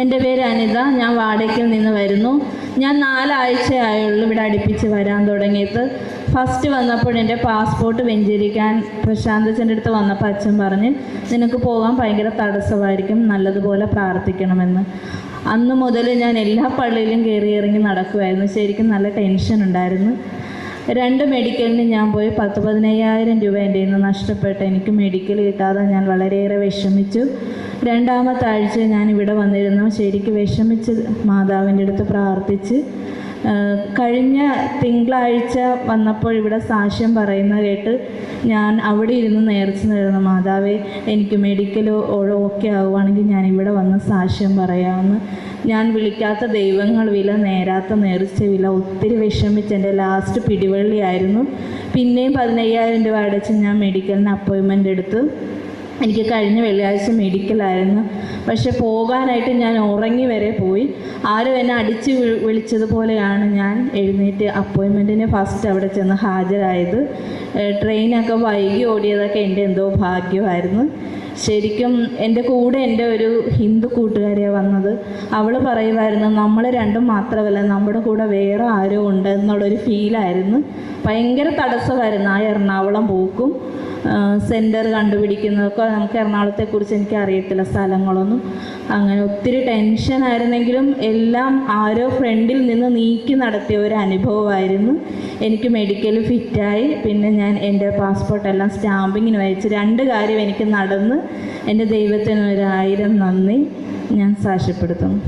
എന്റെ പേര് അനിത ഞാൻ വാടകയ്ക്കിൽ നിന്ന് വരുന്നു. ഞാൻ നാലാഴ്ചയായുള്ളൂ ഇവിടെ അടുപ്പിച്ച് വരാൻ തുടങ്ങിയത്. ഫസ്റ്റ് വന്നപ്പോൾ എന്റെ പാസ്പോർട്ട് വെഞ്ചരിക്കാൻ പ്രശാന്തച്ചന്റെ അടുത്ത് വന്നപ്പോൾ അച്ഛൻ പറഞ്ഞ് നിനക്ക് പോകാൻ ഭയങ്കര തടസ്സമായിരിക്കും നല്ലതുപോലെ പ്രാർത്ഥിക്കണമെന്ന്. അന്ന് മുതൽ ഞാൻ എല്ലാ പള്ളിയിലും കയറി ഇറങ്ങി നടക്കുമായിരുന്നു ശരിക്കും നല്ല ടെൻഷൻ ഉണ്ടായിരുന്നു. രണ്ട് മെഡിക്കലിന് ഞാൻ പോയി പത്ത് പതിനയ്യായിരം രൂപ എന്റെ നിന്ന് നഷ്ടപ്പെട്ട് എനിക്ക് മെഡിക്കൽ കിട്ടാതെ ഞാൻ വളരെയേറെ വിഷമിച്ചു. രണ്ടാമത്തെ ആഴ്ച ഞാൻ ഇവിടെ വന്നിരുന്നു. ശരിക്കും വിഷമിച്ച് മാതാവിന്റെ അടുത്ത് പ്രാർത്ഥിച്ച്. കഴിഞ്ഞ തിങ്കളാഴ്ച വന്നപ്പോൾ ഇവിടെ സാക്ഷ്യം പറയുന്ന കേട്ട് ഞാൻ അവിടെ ഇരുന്ന് നേർച്ച നേരുന്നു മാതാവേ എനിക്ക് മെഡിക്കൽ ഓക്കെ ആവുകയാണെങ്കിൽ ഞാൻ ഇവിടെ വന്ന് സാക്ഷ്യം പറയാമെന്ന്. ഞാൻ വിളിക്കാത്ത ദൈവങ്ങൾ വില നേരാത്ത നേർച്ച വില ഒത്തിരി വിഷമിച്ച് എന്റെ ലാസ്റ്റ് പിടിവള്ളിയായിരുന്നു. പിന്നെയും പതിനയ്യായിരം രൂപ അടച്ച് ഞാൻ മെഡിക്കലിന് അപ്പോയിൻമെന്റ് എടുത്തു എനിക്ക് കഴിഞ്ഞ വെള്ളിയാഴ്ച മെഡിക്കലായിരുന്നു പക്ഷെ പോകാനായിട്ട് ഞാൻ ഉറങ്ങി വരെ പോയി. ആരും എന്നെ അടിച്ച് വിളിച്ചതുപോലെയാണ് ഞാൻ എഴുന്നേറ്റ് അപ്പോയിൻമെന്റിന് ഫസ്റ്റ് അവിടെ ചെന്ന് ഹാജരായത്. ട്രെയിനൊക്കെ വൈകി ഓടിയതൊക്കെ എന്റെ എന്തോ ഭാഗ്യമായിരുന്നു. ശരിക്കും എന്റെ കൂടെ എന്റെ ഒരു ഹിന്ദു കൂട്ടുകാരിയാണ് വന്നത്. അവൾ പറയുമായിരുന്നു നമ്മൾ രണ്ടും മാത്രമല്ല നമ്മുടെ കൂടെ വേറെ ആരും ഉണ്ട് എന്നുള്ളൊരു ഫീലായിരുന്നു ഭയങ്കര തടസ്സമായിരുന്നു ആ എറണാകുളം പോക്കും. സെന്റർ കണ്ടുപിടിക്കുന്നതൊക്കെ നമുക്ക് എറണാകുളത്തെക്കുറിച്ച് എനിക്ക് അറിയത്തില്ല സ്ഥലങ്ങളൊന്നും. അങ്ങനെ ഒത്തിരി ടെൻഷനായിരുന്നെങ്കിലും എല്ലാം ആരോ ഫ്രണ്ടിൽ നിന്ന് നീക്കി നടത്തിയ ഒരു അനുഭവമായിരുന്നു. എനിക്ക് മെഡിക്കൽ ഫിറ്റായി പിന്നെ ഞാൻ എന്റെ പാസ്പോർട്ടെല്ലാം സ്റ്റാമ്പിങ്ങിന് വായിച്ച് രണ്ട് കാര്യം എനിക്ക് നടന്ന് എന്റെ ദൈവത്തിന് ഒരു ആയിരം നന്ദി ഞാൻ സാക്ഷ്യപ്പെടുത്തുന്നു.